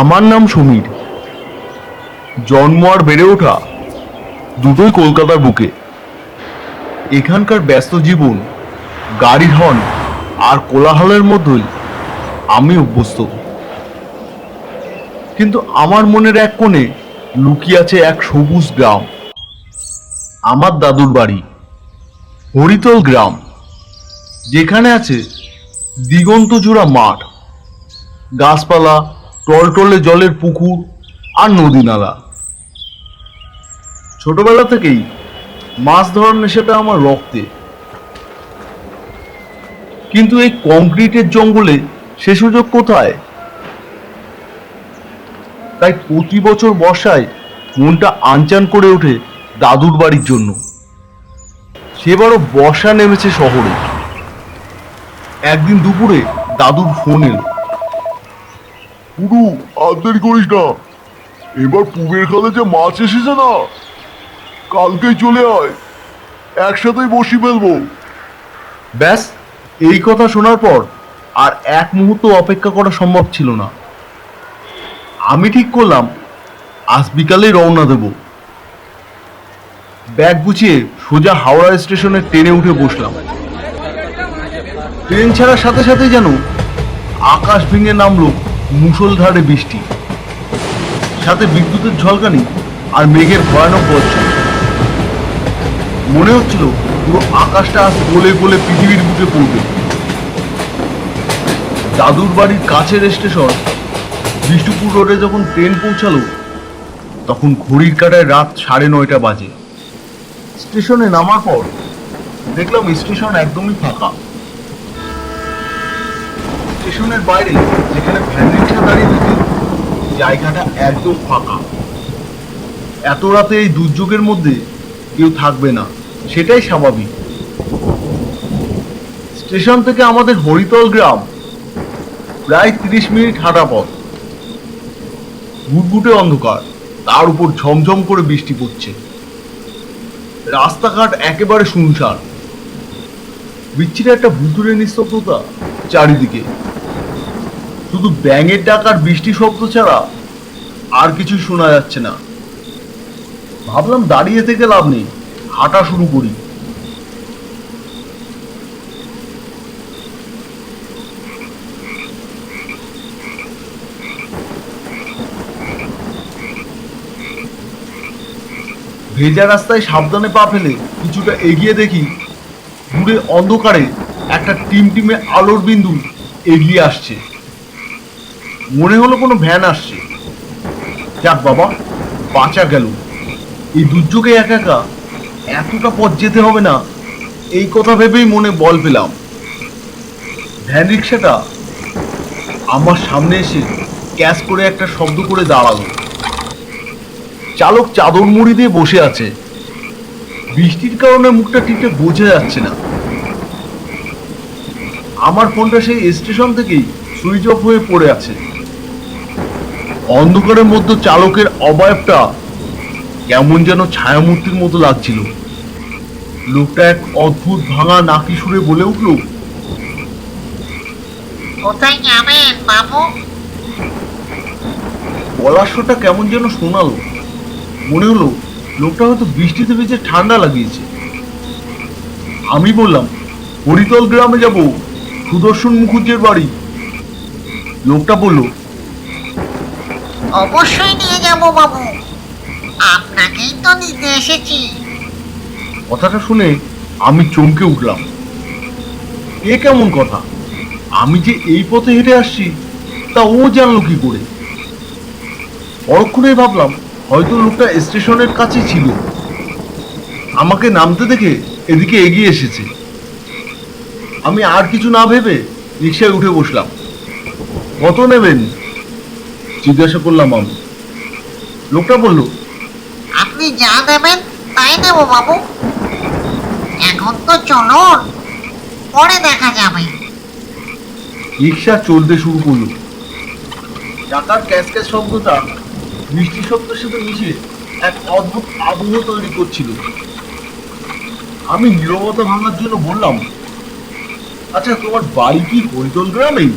আমার নাম সমীর। জন্ম আর বেড়ে ওঠা দুটোই কলকাতার বুকে। এখানকার ব্যস্ত জীবন, গাড়ির হর্ন আর কোলাহলের মধ্যেই আমি অভ্যস্ত। কিন্তু আমার মনের এক কোণে লুকিয়ে আছে এক সবুজ গ্রাম। আমার দাদুর বাড়ি, হরিতল গ্রাম, যেখানে আছে দিগন্ত জোড়া মাঠ, গাছপালা টলটলে জলের পুকুর আর নদী নালা। ছোটবেলা থেকেই মাছ ধরার নেশাটা আমার রক্তে। কিন্তু এই কংক্রিটের জঙ্গলে সে সুযোগ কোথায়? তাই প্রতি বছর বর্ষায় মনটা আনচান করে ওঠে দাদুর বাড়ির জন্য। সেবারও বর্ষা নেমেছে শহরে। একদিন দুপুরে দাদুর ফোন এলো। পুরু, আর দেরি করিস না। এবার পুবের খালে যে মাছ এসেছে না, কালকেই চলে আয়। একসাথেই বসি ফেলব। ব্যাস, এই কথা শোনার পর আর এক মুহূর্ত অপেক্ষা করা সম্ভব ছিল না। আমি ঠিক করলাম, আজ বিকালেই রওনা দেব। ব্যাগ গুছিয়ে সোজা হাওড়া স্টেশনে ট্রেনে উঠে বসলাম। ট্রেন ছাড়ার সাথে সাথে যেন আকাশ ভেঙে নামলো। মুষলধারে বৃষ্টি, সাথে বিদ্যুতের ঝলকানি আর মেঘের ভয়ানক বর্ষণ। মনে হচ্ছিল পুরো আকাশটা আজ গলে গলে পৃথিবীর বুকে পড়বে। দাদুর বাড়ির কাছের স্টেশন, বিষ্ণুপুর রোডে যখন ট্রেন পৌঁছালো, তখন ঘড়ির কাটায় রাত সাড়ে নয়টা বাজে। স্টেশনে নামার পর দেখলাম স্টেশন একদমই ফাঁকা। স্টেশনের বাইরে, যেখানে ভ্যান রিক্সা দাঁড়িয়ে থাকে, জায়গাটা একদম ফাঁকা। এত রাতে এই দুর্যোগের মধ্যে কেউ থাকবে না, সেটাই স্বাভাবিক। স্টেশন থেকে আমাদের হরিতল গ্রাম প্রায় তিরিশ মিনিট হাঁটা পথ। ঘুটঘুটে অন্ধকার, তার উপর ঝমঝম করে বৃষ্টি পড়ছে। রাস্তাঘাট একেবারে শুনশান। বিচ্ছিরে একটা ভুতুরে নিস্তব্ধতা চারিদিকে। শুধু ব্যাঙের ডাক আর বৃষ্টি শব্দ ছাড়া আর কিছু শোনা যাচ্ছে না। ভাবলাম দাঁড়িয়ে থেকে লাভ নেই, হাঁটা শুরু করি। ভেজা রাস্তায় সাবধানে পা ফেলে কিছুটা এগিয়ে দেখি দূরে অন্ধকারে একটা টিম টিমটিমে আলোর বিন্দু এগিয়ে আসছে। মনে হলো কোনো ভ্যান আসছে। যাক বাবা, বাঁচা গেল। এই দুর্যোগে একা একা এতটা পথ যেতে হবে না, এই কথা ভেবেই মনে বল পেলাম। ভ্যান রিক্সাটা আমার সামনে এসে ক্যাশ করে একটা শব্দ করে দাঁড়াল। চালক চাদর মুড়ি দিয়ে বসে আছে। বৃষ্টির কারণে মুখটা ঠিকঠাক বোঝা যাচ্ছে না। আমার ফোনটা সেই স্টেশন থেকেই সুইচ অফ হয়ে পড়ে আছে। অন্ধকারের মধ্যে চালকের অবয়বটা কেমন যেন ছায়ামূর্তির মতো লাগছিল। লোকটা এক অদ্ভুত ভাঙা নাকি সুরে বলে উঠল কোথায় যাবেন বাবু? পলাশটা কেমন যেন শোনালো। মনে হলো লোকটা হয়তো বৃষ্টিতে ভিজে ঠান্ডা লাগিয়েছে। আমি বললাম হরিতল গ্রামে যাব সুদর্শন মুখুজ্জের বাড়ি। লোকটা বলল অবশ্যই নিয়ে যাব বাবু। আপনাকেই তো নিতে এসেছি। কথাটা শুনে আমি চমকে উঠলাম। এ কেমন কথা? আমি যে এই পথে হেঁটে আসছি, তা ও জানলো কি করে? পরক্ষণে ভাবলাম, হয়তো লোকটা স্টেশনের কাছে ছিল। আমাকে নামতে দেখে এদিকে এগিয়ে এসেছে। আমি আর কিছু না ভেবে রিক্সায় উঠে বসলাম। কত নেবেন? জিজ্ঞাসা করলাম আমি লোকটা বলল আপনি যা দেবেন তাই দেব বাবু। এখন তো চলুন পরে দেখা যাবে। রিক্সা চলতে শুরু করল। ক্যাস ক্যাস শব্দটা বৃষ্টি শব্দের সাথে মিশে এক অদ্ভুত আবহ তৈরি করছিল। আমি নীরবতা ভাঙার জন্য বললাম আচ্ছা তোমার বাড়ি কি হরিদল গ্রামেই?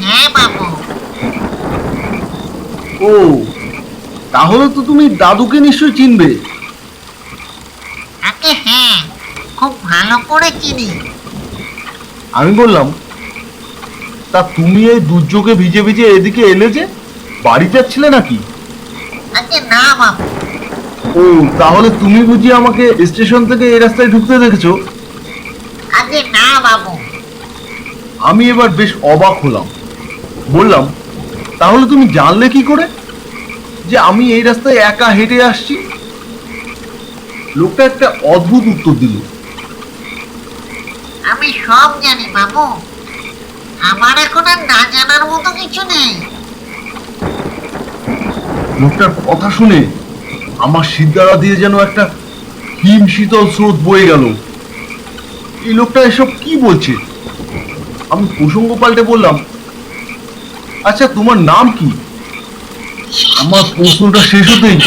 হ্যাঁ বাবু ও তাহলে তো তুমি দাদুকে নিশ্চয়ই চিনবে। হ্যাঁ খুব ভালো করে চিনি। আমি বললাম তা তুমি এই দুর্যোগে ভিজে ভিজে এদিকে এলে যে বাড়ি যাচ্ছিলে নাকি? আগে না বাবু। ও তাহলে তুমি বুঝি আমাকে স্টেশন থেকে এই রাস্তায় ঢুকতে দেখেছ? আগে না বাবু। আমি এবার বেশ অবাক হলাম। বললাম তাহলে তুমি জানলে কি করে যে আমি এই রাস্তায় একা হেঁটে আসছি? লোকটা একটা অদ্ভুত উত্তর দিল। আমি সব জানি বাবু। আমার এখন আর না জানার মতো কিছু নেই। লোকটার কথা শুনে আমার সিদ্ধারা দিয়ে যেন একটা হিম শীতল স্রোত বয়ে গেল। এই লোকটা এসব কি বলছে? আমি প্রসঙ্গ পাল্টে বললাম আচ্ছা তোমার নাম কি? আমার প্রশ্নটা শেষ হতেই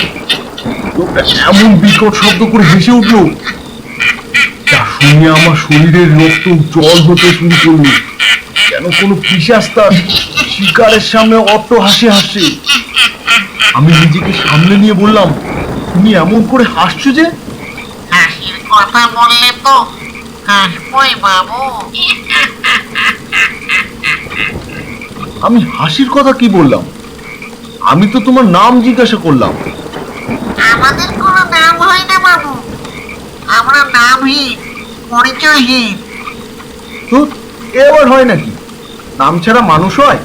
এমন বিকট শব্দ করে হেসে উঠল, যা শুনে আমার শরীরের রক্ত জল হতে শুরু করল। যেন কোনো পিসাস তার শিকারের সামনে অট্ট হাসি হাসছে আমি নিজেকে সামনে নিয়ে বললাম, তুমি এমন করে হাসছো যে? হাসির কথা বললে তো হাসবই বাবু। আমি হাসির কথা কি বললাম? আমি তো তোমার নাম জিজ্ঞাসা করলাম। আমাদের কোনো নাম হয় না বাবু। আমরা নামহীন পরিচয়হীন। তো এবার হয় নাকি? নাম ছাড়া মানুষ হয়?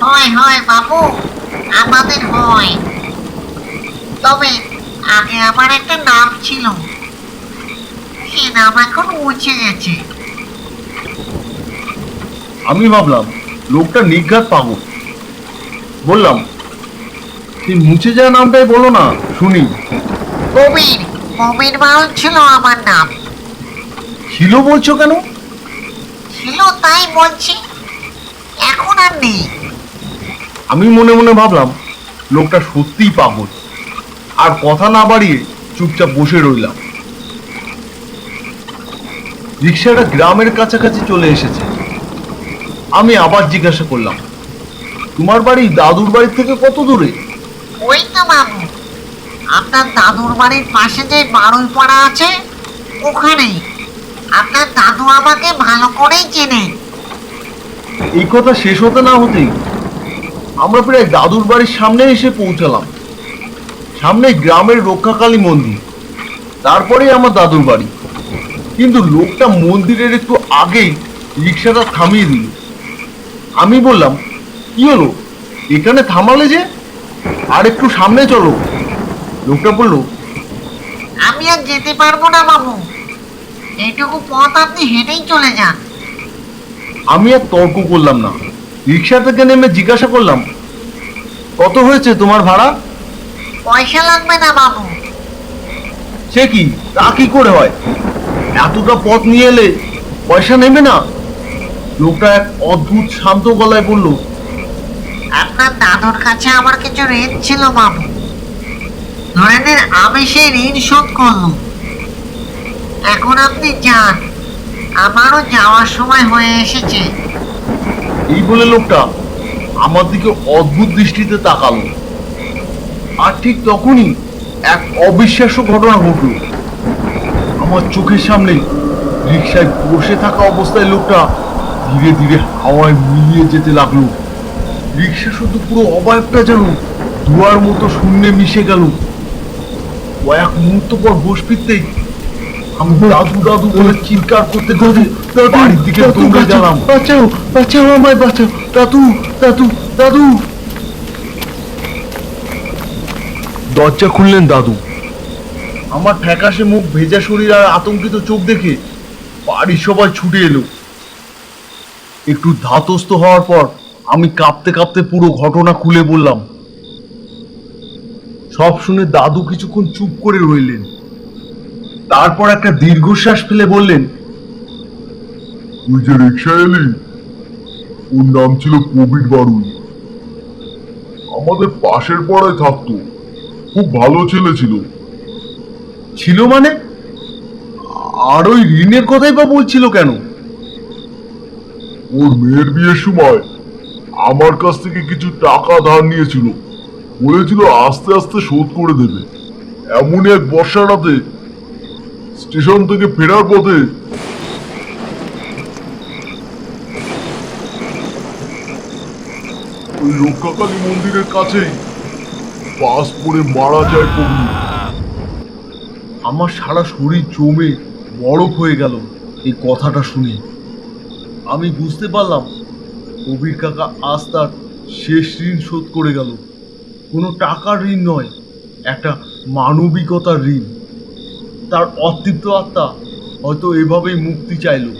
হয় হয় বাবু। আমাদের হয়। তবে আগে আমার একটা নাম ছিল। সে নাম এখন মুছে গেছে। আমি ভাবলাম লোকটা নিঘাত পাগল বললাম সেই মুছে যাওয়া নামটাই বলো না শুনি। কবির কবির বাউল ছিল আমার নাম। ছিল বলছো কেন? ছিল তাই বলছি এখন আর নেই। আমি মনে মনে ভাবলাম লোকটা সত্যিই পাগল। আর কথা না বাড়িয়ে চুপচাপ বসে রইলাম। রিক্সাটা গ্রামের কাছাকাছি চলে এসেছে। আমি আবার জিজ্ঞাসা করলাম তোমার বাড়ি দাদুর বাড়ি থেকে কত দূরে? ওই তো বাবু আপনার দাদুর বাড়ির পাশে যে বারুই পাড়া আছে ওখানেই। আপনার দাদু আমাকে ভালো করেই চেনে এই কথা শেষ হতে না হতেই আমরা প্রায় দাদুর বাড়ির সামনে এসে পৌঁছালাম। সামনে গ্রামের রক্ষাকালী মন্দির তারপরেই আমার দাদুর বাড়ি। কিন্তু লোকটা মন্দিরের একটু আগেই রিক্সাটা থামিয়ে দিল। আমি বললাম কি হলো? এখানে থামালে যে? আর একটু সামনে চলো। লোকটা বলল আমি আর যেতে পারব না বাবু। এইটুকু পথ আপনি হেঁটেই চলে যান। আমি আর তর্ক করলাম না। রিক্সা থেকে নেমে জিজ্ঞাসা করলাম কত হয়েছে তোমার ভাড়া? পয়সা লাগবে না বাবু। সে কি? তা কি করে হয়? এতটা পথ নিয়ে এলে পয়সা নেবে না। লোকটা এক অদ্ভুত শান্ত গলায় বলল আপনার দাদুর কাছে আমার কিছু ঋণ ছিল বাবু। ধরে নিন আমি সেই ঋণ শোধ করলাম। এখন আপনি যান। আমারও যাওয়ার সময় হয়ে এসেছে। এই বলে লোকটা আমার দিকে অদ্ভুত দৃষ্টিতে তাকালো। আর ঠিক তখনই এক অবিশ্বাস্য ঘটনা ঘটল। আমার চোখের সামনে রিক্সায় বসে থাকা অবস্থায় লোকটা ধীরে ধীরে হাওয়ায় মিলিয়ে যেতে লাগল। রিক্সা শুধু পুরো অবয়বটা যেন ধোয়ার মতো শূন্যে মিশে গেল। কয়েক মুহূর্ত পর হোশ ফিরতেই আমি দাদু দাদু বলে চিৎকার করতে করতে বাড়ির দিকে দৌড়ে গেলাম। বাঁচাও বাঁচাও আমায় বাঁচাও। দাদু দাদু দাদু। দরজা খুললেন দাদু। আমার ফ্যাকাশে মুখ ভেজা শরীর আর আতঙ্কিত চোখ দেখে বাড়ির সবাই ছুটে এলো। একটু ধাতস্থ হওয়ার পর আমি কাঁপতে কাঁপতে পুরো ঘটনা খুলে বললাম। সব শুনে দাদু কিছুক্ষণ চুপ করে রইলেন। তারপর একটা দীর্ঘশ্বাস ফেলে বললেন, তুই যে রিক্সা এলি, ওর নাম ছিল কবির বারুই। আমাদের পাশের পাড়ায় থাকতো। খুব ভালো ছেলে ছিল। ছিল মানে? আর ওই ঋণের কথাই বা বলছিল কেন? ওর মেয়ের বিয়ের সময় আমার কাছ থেকে কিছু টাকা ধার নিয়েছিল। বলেছিল আস্তে আস্তে শোধ করে দেবে। এমনই এক বর্ষা রাতে স্টেশন থেকে ফেরার পথে ওই রক্ষাকালী মন্দিরের কাছেই বাস পড়ে মারা যায় কবি। আমার সারা শরীর জমে বরফ হয়ে গেল এই কথাটা শুনে। আমি বুঝতে পারলাম, কবির কাকা আজ তার শেষ ঋণ শোধ করে গেল। কোনো টাকার ঋণ নয়, একটা মানবিকতার ঋণ। তার অতৃপ্ত আত্মা হয়তো এভাবেই মুক্তি চাইলো।